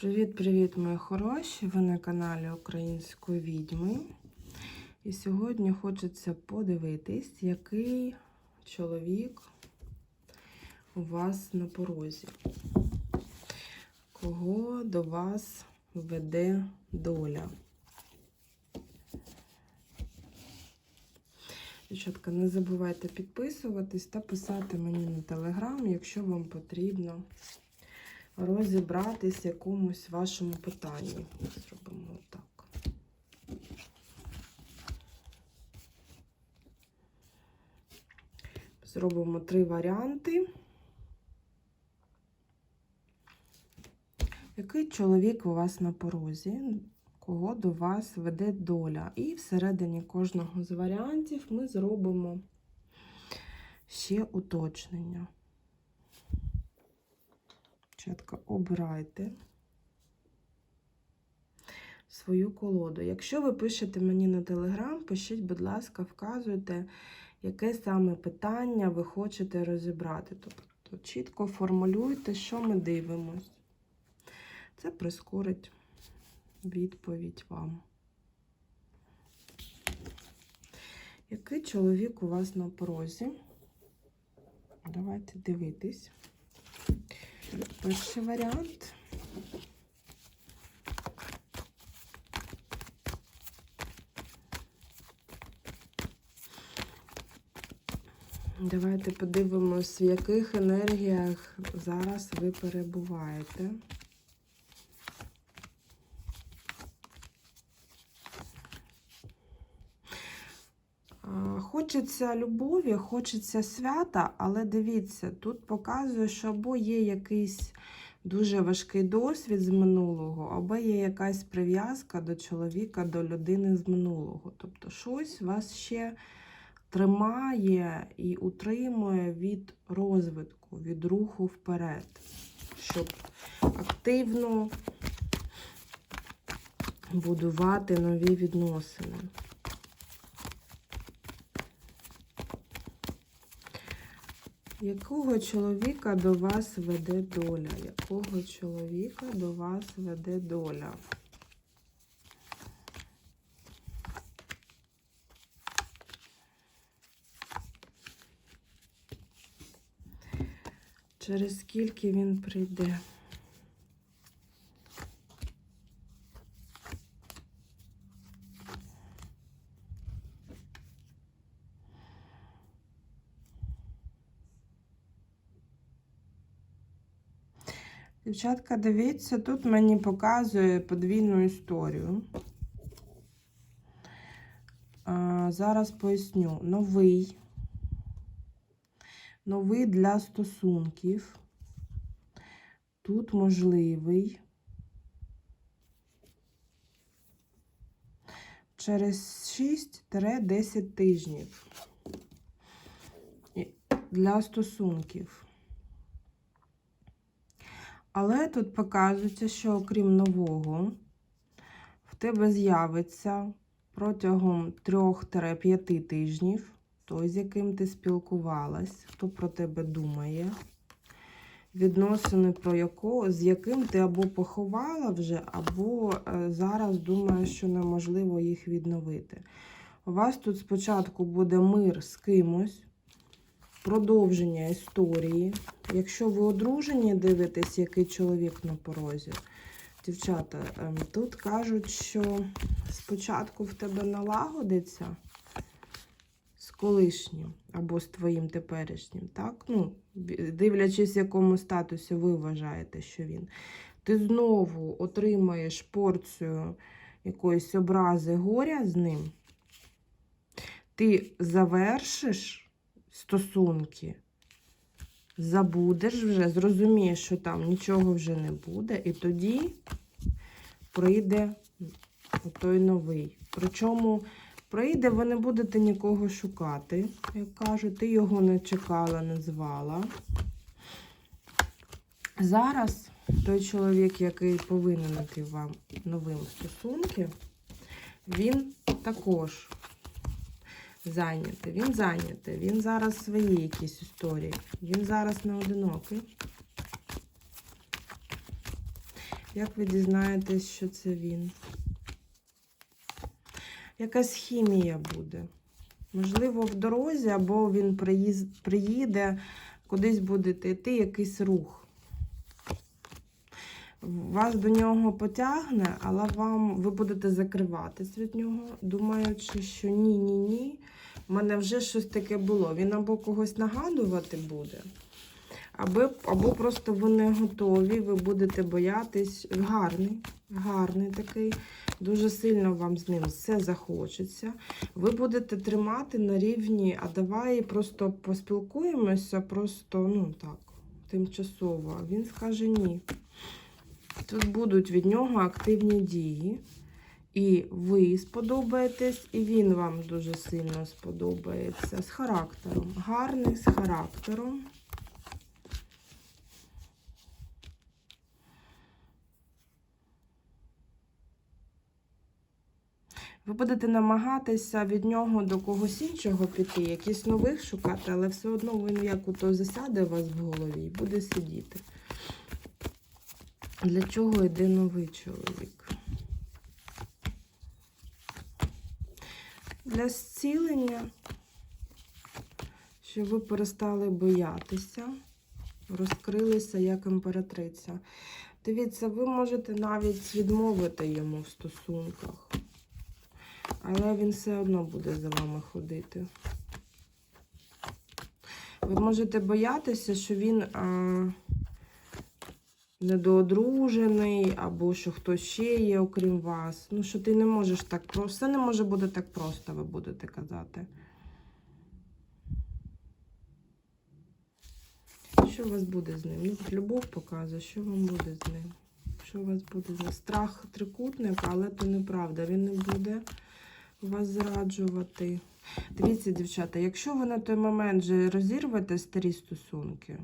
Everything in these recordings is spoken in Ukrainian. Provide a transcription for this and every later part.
Привіт-привіт, мої хороші! Ви на каналі Української відьми. І сьогодні хочеться подивитись, який чоловік у вас на порозі. Кого до вас веде доля? Дівчатка, не забувайте підписуватись та писати мені на телеграм, якщо вам потрібно розібратись в якомусь вашому питанні. Зробимо так. Зробимо три варіанти. Який чоловік у вас на порозі? Кого до вас веде доля? І всередині кожного з варіантів ми зробимо ще уточнення. Дівчатка, обирайте свою колоду. Якщо ви пишете мені на телеграм, пишіть, будь ласка, вказуйте, яке саме питання ви хочете розібрати. Тобто чітко формулюйте, що ми дивимось. Це прискорить відповідь вам. Який чоловік у вас на порозі? Давайте дивитись. Перший варіант. Давайте подивимось, в яких енергіях зараз ви перебуваєте. Хочеться любові, хочеться свята, але дивіться, тут показує, що або є якийсь дуже важкий досвід з минулого, або є якась прив'язка до чоловіка, до людини з минулого. Тобто щось вас ще тримає і утримує від розвитку, від руху вперед, щоб активно будувати нові відносини. Якого чоловіка до вас веде доля? Якого чоловіка до вас веде доля? Через скільки він прийде? Дівчатка, дивіться, тут мені показує подвійну історію. А, Зараз поясню. Новий. Новий для стосунків. Тут можливий. Через 6-10 тижнів. Для стосунків. Але тут показується, що окрім нового, в тебе з'явиться протягом 3-5 тижнів той, з яким ти спілкувалась, хто про тебе думає, відносини про якого, з яким ти або поховала вже, або зараз думаєш, що неможливо їх відновити. У вас тут спочатку буде мир з кимось продовження історії. Якщо ви одружені, дивитесь, який чоловік на порозі, дівчата, ем, тут кажуть, що спочатку в тебе налагодиться з колишнім або з твоїм теперішнім, так? Ну, дивлячись, в якому статусі ви вважаєте, що він. Ти знову отримаєш порцію якоїсь образи горя з ним. Ти завершиш стосунки, забудеш вже, зрозумієш, що там нічого вже не буде, і тоді прийде той новий. Причому прийде, ви не будете нікого шукати, як кажуть, ти його не чекала, не звала. Зараз той чоловік, який повинен йти вам новим стосунки, він також зайнятий. Він зайнятий. Він зараз свої якісь історії. Він зараз не одинокий. Як ви дізнаєтесь, що це він? Якась хімія буде. Можливо, в дорозі, або він приїде, кудись будете йти, якийсь рух. Вас до нього потягне, але вам ви будете закриватись від нього, думаючи, що ні, ні, ні. У мене вже щось таке було. Він або когось нагадувати буде, або, або просто ви не готові, ви будете боятись. Гарний, гарний такий. Дуже сильно вам з ним все захочеться. Ви будете тримати на рівні, а давай просто поспілкуємося, просто, ну так, тимчасово. Він скаже ні. Тут будуть від нього активні дії. І ви сподобаєтесь, і він вам дуже сильно сподобається. З характером. Гарний з характером. Ви будете намагатися від нього до когось іншого піти, якісь нових шукати, але все одно він як ото засяде у вас в голові і буде сидіти. Для чого йде новий чоловік? Для зцілення, щоб ви перестали боятися, розкрилися як імператриця. Дивіться, ви можете навіть відмовити йому в стосунках, але він все одно буде за вами ходити. Ви можете боятися, що він а, недоодружений, або що хтось ще є, окрім вас. Ну, що ти не можеш так просто. Все не може бути так просто, ви будете казати. Що у вас буде з ним? Ну, любов показує, що вам буде з ним. Що у вас буде з ним? Страх трикутник, але то неправда. Він не буде вас зраджувати. Дивіться, дівчата, якщо ви на той момент вже розірвете старі стосунки,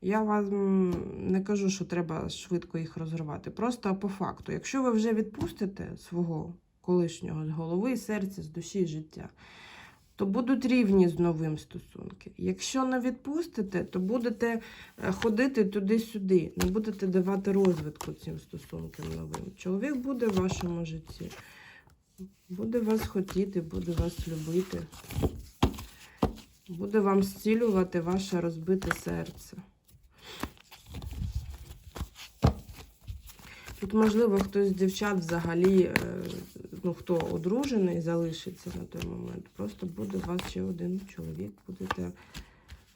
я вам не кажу, що треба швидко їх розривати. Просто по факту, якщо ви вже відпустите свого колишнього з голови, серця, з душі, життя, то будуть рівні з новим стосунки. Якщо не відпустите, то будете е, ходити туди-сюди, не будете давати розвитку цим стосункам новим. Чоловік буде в вашому житті, буде вас хотіти, буде вас любити, буде вам зцілювати ваше розбите серце. Тут, можливо, хтось з дівчат взагалі, е, ну, хто одружений, залишиться на той момент. Просто буде у вас ще один чоловік, будете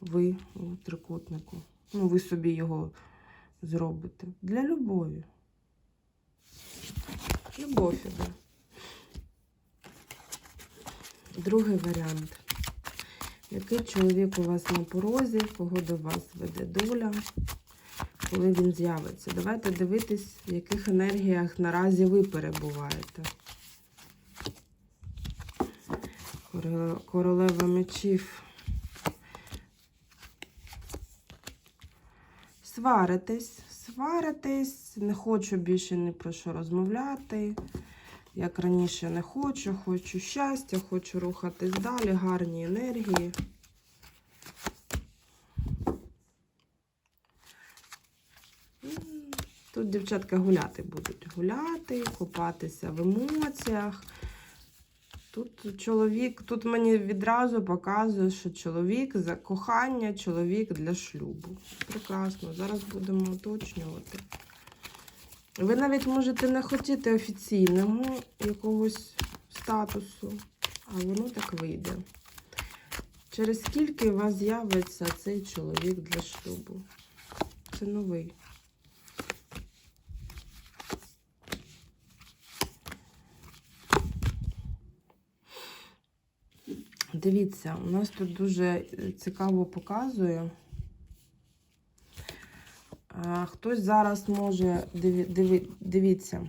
ви у трикутнику. Ну, ви собі його зробите. Для любові. Любов іде. Другий варіант. Який чоловік у вас на порозі, кого до вас веде доля? Коли він з'явиться. Давайте дивитись, в яких енергіях наразі ви перебуваєте. Королева мечів. Сваритесь, сваритесь, не хочу більше ні про що розмовляти. Як раніше не хочу, хочу щастя, хочу рухатись далі, гарні енергії. Тут дівчатка гуляти будуть. Гуляти, купатися в емоціях. Тут чоловік, тут мені відразу показує, що чоловік за кохання, чоловік для шлюбу. Прекрасно, зараз будемо уточнювати. Ви навіть можете не хотіти офіційного якогось статусу, а воно так вийде. Через скільки у вас з'явиться цей чоловік для шлюбу? Це новий. Дивіться, у нас тут дуже е, цікаво показує. Хтось зараз може, диві, диві, дивіться,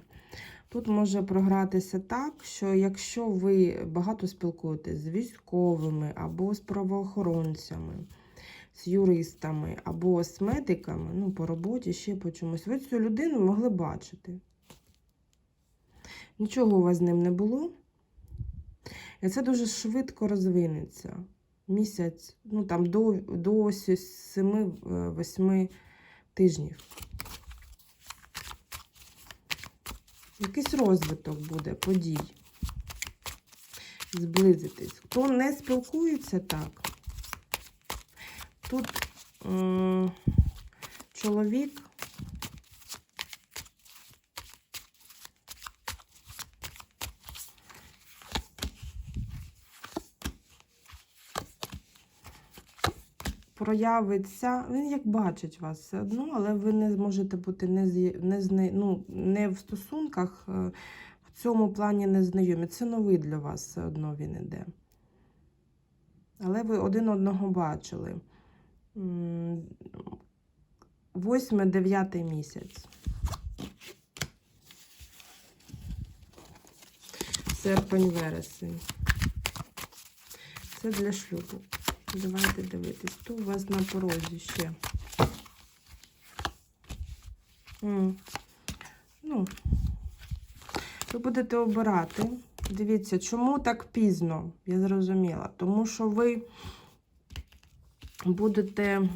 тут може програтися так, що якщо ви багато спілкуєтесь з військовими або з правоохоронцями, з юристами або з медиками, ну, по роботі, ще по чомусь, ви цю людину могли бачити. Нічого у вас з ним не було. І це дуже швидко розвинеться. Місяць, ну там до, до 7-8 тижнів. Якийсь розвиток буде подій. Зблизитись. Хто не спілкується так, тут м, чоловік проявиться, він як бачить вас все одно, але ви не зможете бути не, зі- не, зна- ну, не в стосунках, е, в цьому плані не знайомі. Це новий для вас все одно він іде. Але ви один одного бачили. Восьме, дев'ятий місяць. Серпень, вересень. Це для шлюбу. Давайте дивитись. Хто у вас на порозі ще? Ну, ви будете обирати. Дивіться, чому так пізно? Я зрозуміла. Тому що ви будете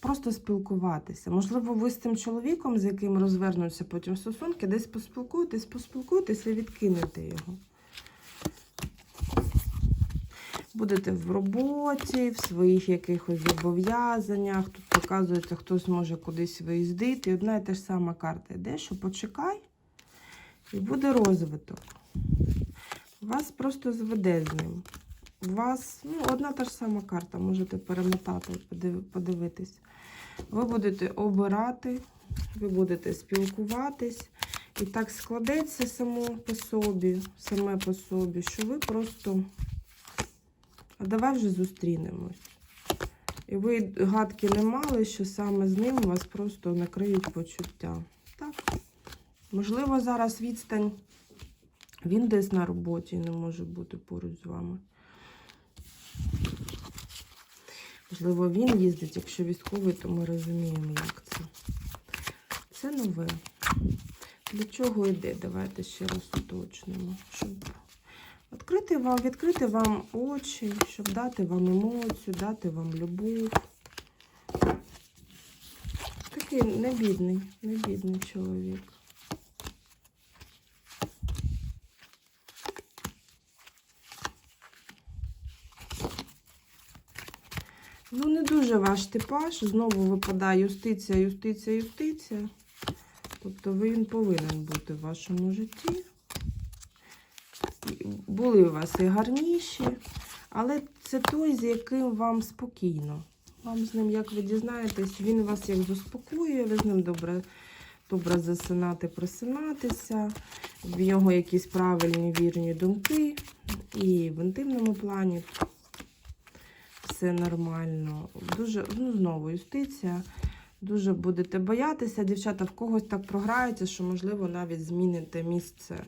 просто спілкуватися. Можливо, ви з тим чоловіком, з яким розвернуться потім стосунки, десь поспілкуєтесь, поспілкуєтесь і відкинете його. Будете в роботі, в своїх якихось зобов'язаннях. Тут показується, хтось може кудись виїздити. Одна і та ж сама карта йде, що почекай, і буде розвиток. Вас просто зведе з ним. У вас ну, одна та ж сама карта, можете перемотати, подивитись. Ви будете обирати, ви будете спілкуватись. І так складеться само по собі, саме по собі, що ви просто. А давай вже зустрінемось. І ви гадки не мали, що саме з ним вас просто накриють почуття. Так. Можливо, зараз відстань. Він десь на роботі не може бути поруч з вами. Можливо, він їздить, якщо військовий, то ми розуміємо, як це. Це нове. Для чого йде? Давайте ще раз уточнимо. Щоб відкрити вам, відкрити вам очі, щоб дати вам емоцію, дати вам любов. Такий небідний, небідний чоловік. Ну, не дуже ваш типаж. Знову випадає юстиція, юстиція, юстиція. Тобто він повинен бути в вашому житті. Були у вас і гарніші, але це той, з яким вам спокійно. Вам з ним, як ви дізнаєтесь, він вас як заспокоює, ви з ним добре, добре засинати, просинатися. В нього якісь правильні, вірні думки. І в інтимному плані все нормально. Дуже, ну, знову юстиція. Дуже будете боятися. Дівчата в когось так програється, що, можливо, навіть зміните місце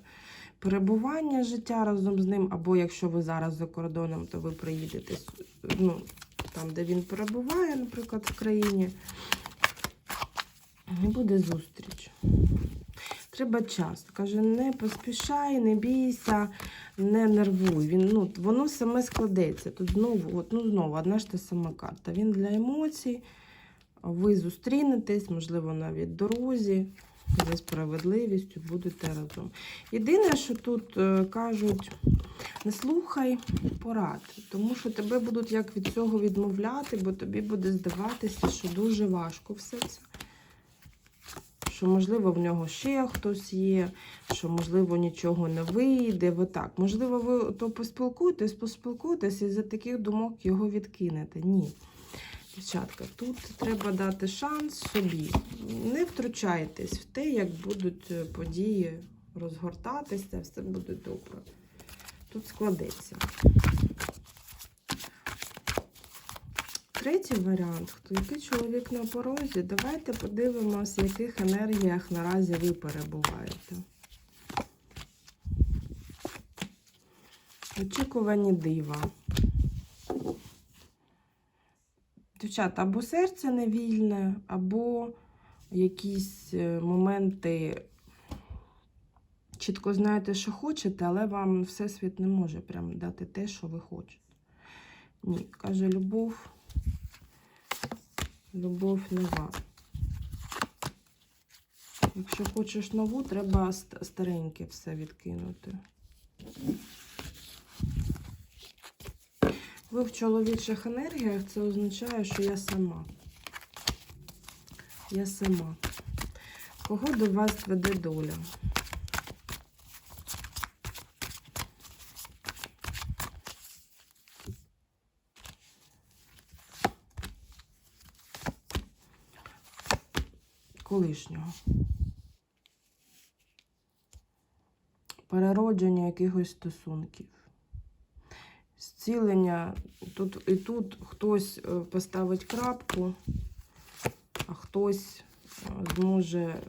перебування життя разом з ним. Або якщо ви зараз за кордоном, то ви приїдете ну, там, де він перебуває, наприклад, в країні. І буде зустріч. Треба час. Каже, не поспішай, не бійся, не нервуй. Він, ну, воно саме складеться. Тут знову, от, ну, знову одна ж та сама карта. Він для емоцій. Ви зустрінетесь, можливо, навіть дорозі, за справедливістю будете разом. Єдине, що тут е, кажуть, не слухай порад, тому що тебе будуть як від цього відмовляти, бо тобі буде здаватися, що дуже важко все це. Що, можливо, в нього ще хтось є, що, можливо, нічого не вийде. Ви так. Можливо, ви то поспілкуєтесь, поспілкуєтесь і за таких думок його відкинете. Ні. Дівчатка, тут треба дати шанс собі. Не втручайтесь в те, як будуть е, події розгортатися, все буде добре. Тут складеться. Третій варіант, хто який чоловік на порозі, давайте подивимось, в яких енергіях наразі ви перебуваєте. Очікувані дива. Дівчата, або серце не вільне, або якісь е, моменти чітко знаєте, що хочете, але вам Всесвіт не може прям дати те, що ви хочете. Ні, каже любов. Любов не вам. Якщо хочеш нову, треба ст- стареньке все відкинути. Ви в чоловічих енергіях, це означає, що я сама. Я сама. Кого до вас веде доля? Колишнього. Переродження якихось стосунків. Зцілення. Тут і тут хтось е, поставить крапку, а хтось е, зможе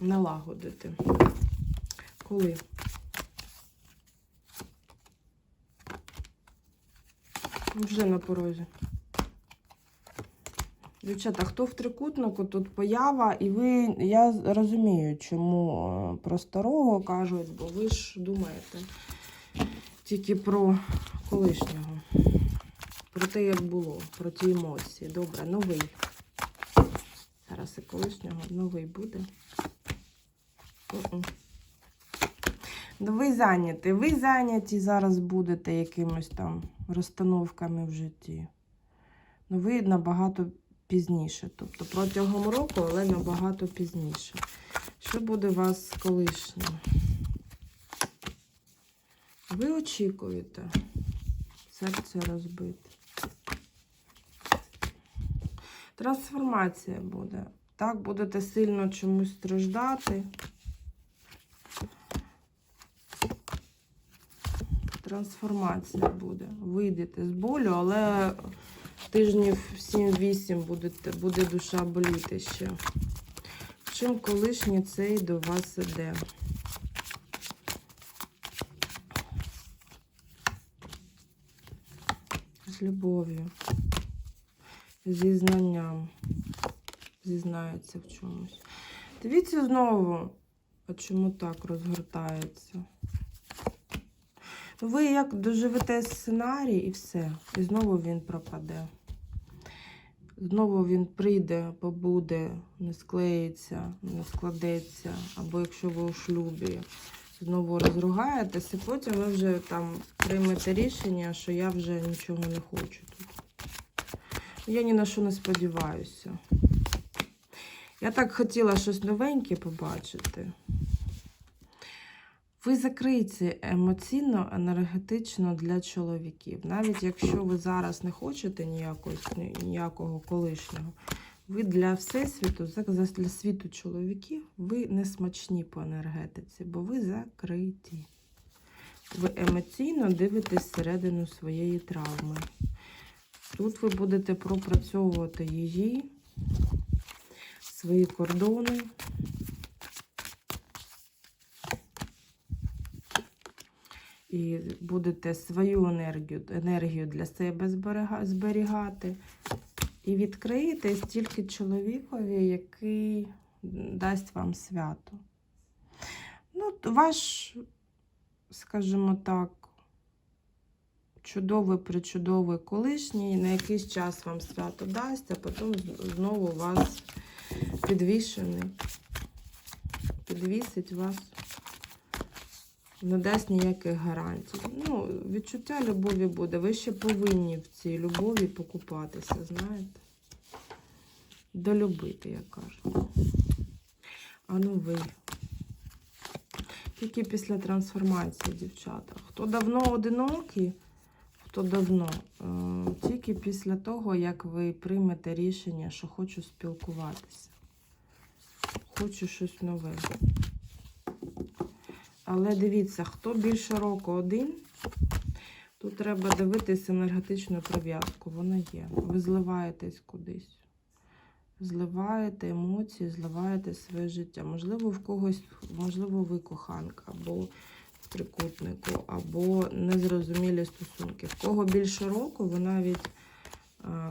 налагодити. Коли? Вже на порозі. Дівчата, хто в трикутнику, тут поява, і ви, я розумію, чому е, про старого кажуть, бо ви ж думаєте тільки про колишнього, про те, як було, про ті емоції. Добре, новий. Зараз і колишнього новий буде. Ви зайняті. Ви зайняті зараз будете якимось там розстановками в житті. Ну, ви набагато пізніше. Тобто протягом року, але набагато пізніше. Що буде у вас з колишнім? Ви очікуєте. Серце розбите. Трансформація буде. Так, будете сильно чомусь страждати. Трансформація буде. Вийдете з болю, але тижнів 7-8 будете, буде душа боліти ще. Чим колишній цей до вас іде? З любов'ю, зі знанням, зізнається в чомусь. Дивіться знову, а чому так розгортається? Ви як доживете сценарій і все. І знову він пропаде. Знову він прийде, побуде, не склеїться, не складеться. Або якщо ви у шлюбі, знову розругаєтеся, потім ви вже там приймете рішення, що я вже нічого не хочу тут. Я ні на що не сподіваюся. Я так хотіла щось новеньке побачити. Ви закриті емоційно, енергетично для чоловіків. Навіть якщо ви зараз не хочете ніякого, ніякого колишнього, ви для всесвіту, для світу чоловіків, ви не смачні по енергетиці, бо ви закриті. Ви емоційно дивитесь всередину своєї травми. Тут ви будете пропрацьовувати її, свої кордони. І будете свою енергію, енергію для себе зберігати. І відкриєтесь тільки чоловікові, який дасть вам свято. Ну, ваш, скажімо так, чудовий причудовий колишній, на якийсь час вам свято дасть, а потім знову вас підвішений, підвісить вас не дасть ніяких гарантій. Ну, відчуття любові буде. Ви ще повинні в цій любові покупатися, знаєте? Долюбити, як кажуть. А ну ви. Тільки після трансформації, дівчата. Хто давно одинокий, хто давно, е, тільки після того, як ви приймете рішення, що хочу спілкуватися. Хочу щось нове. Але дивіться, хто більше року один, тут треба дивитися енергетичну прив'язку. Вона є. Ви зливаєтесь кудись. Зливаєте емоції, зливаєте своє життя. Можливо, в когось, можливо, ви коханка, або трикутнику, або незрозумілі стосунки. В кого більше року, ви навіть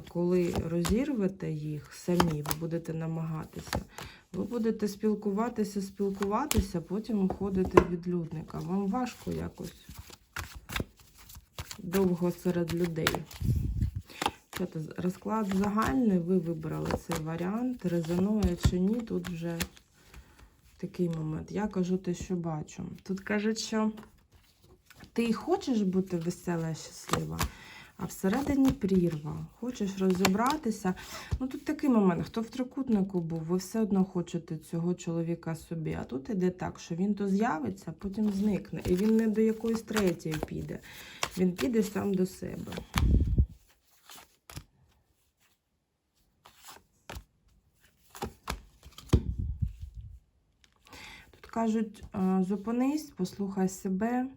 коли розірвете їх самі, ви будете намагатися. Ви будете спілкуватися, спілкуватися, потім уходите від людника. Вам важко якось довго серед людей. Це? Розклад загальний, ви вибрали цей варіант. Резонує чи ні, тут вже такий момент. Я кажу те, що бачу. Тут кажуть, що ти хочеш бути весела щаслива, а всередині прірва. Хочеш розібратися. Ну тут такий момент, хто в трикутнику був, ви все одно хочете цього чоловіка собі. А тут іде так, що він то з'явиться, потім зникне. І він не до якоїсь третьої піде. Він піде сам до себе. Тут кажуть, зупинись, послухай себе,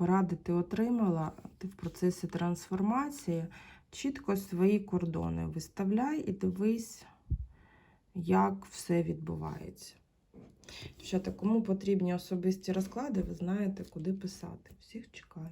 поради ти отримала, ти в процесі трансформації, чітко свої кордони виставляй і дивись, як все відбувається. Дівчата, кому потрібні особисті розклади, ви знаєте, куди писати. Всіх чекаю.